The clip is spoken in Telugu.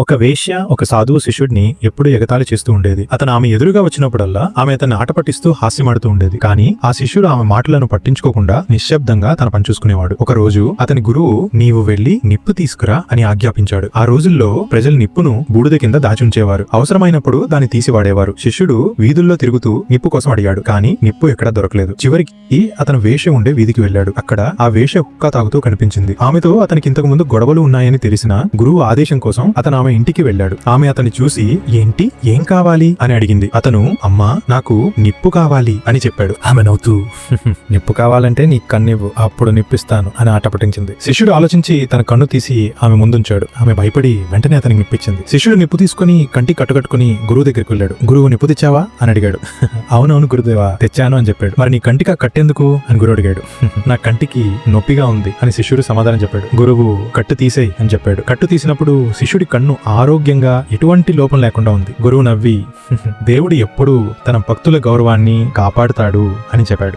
ఒక వేశ్య ఒక సాధువు శిష్యుడిని ఎప్పుడు ఎగతాళి చేస్తూ ఉండేది. అతను ఆమె ఎదురుగా వచ్చినప్పుడల్లా ఆమె అతన్ని ఆట పట్టిస్తూ హాస్యమాడుతూ ఉండేది. కానీ ఆ శిష్యుడు ఆమె మాటలను పట్టించుకోకుండా నిశ్శబ్దంగా తన పని చూసుకునేవాడు. ఒక రోజు అతని గురువు నీవు వెళ్ళి నిప్పు తీసుకురా అని ఆజ్ఞాపించాడు. ఆ రోజుల్లో ప్రజలు నిప్పును బూడిద కింద దాచుంచేవారు అవసరమైనప్పుడు దాన్ని తీసి వాడేవారు. శిష్యుడు వీధుల్లో తిరుగుతూ నిప్పు కోసం అడిగాడు. కానీ నిప్పు ఎక్కడా దొరకలేదు. చివరికి అతను వేష ఉండే వీధికి వెళ్ళాడు. అక్కడ ఆ వేష హుక్కా తాగుతూ కనిపించింది. ఆమెతో అతనికి ఇంతకు ముందు గొడవలు ఉన్నాయని తెలిసిన గురువు ఆదేశం కోసం అతను ఆమె ఇంటికి వెళ్ళాడు. ఆమె అతన్ని చూసి ఏంటి? ఏం కావాలి? అని అడిగింది. అతను అమ్మా నాకు నిప్పు కావాలి అని చెప్పాడు. ఆమె నవ్వుతూ నిప్పు కావాలంటే నీ కన్నివ్వు అప్పుడు నిప్పిస్తాను అని ఆట పట్టించింది. శిష్యుడు ఆలోచించి తన కన్ను తీసి ఆమె ముందుంచాడు. ఆమె భయపడి వెంటనే అతనికి నిప్పించింది. శిష్యుడు నిప్పు తీసుకుని కంటి కట్టుకట్టుకుని గురువు దగ్గరికి వెళ్ళాడు. గురువు నిప్పు తెచ్చావా? అని అడిగాడు. అవునవును గురుదేవా తెచ్చాను అని చెప్పాడు. మరి నీ కంటికి కట్టెందుకు? అని గురువు అడిగాడు. నా కంటికి నొప్పిగా ఉంది అని శిష్యుడు సమాధానం చెప్పాడు. గురువు కట్టు తీసేయి అని చెప్పాడు. కట్టు తీసినప్పుడు శిష్యుడి కన్ను ఆరోగ్యంగా ఎటువంటి లోపం లేకుండా ఉంది. గురువు నవ్వి దేవుడు ఎప్పుడూ తన భక్తుల గౌరవాన్ని కాపాడుతాడు అని చెప్పాడు.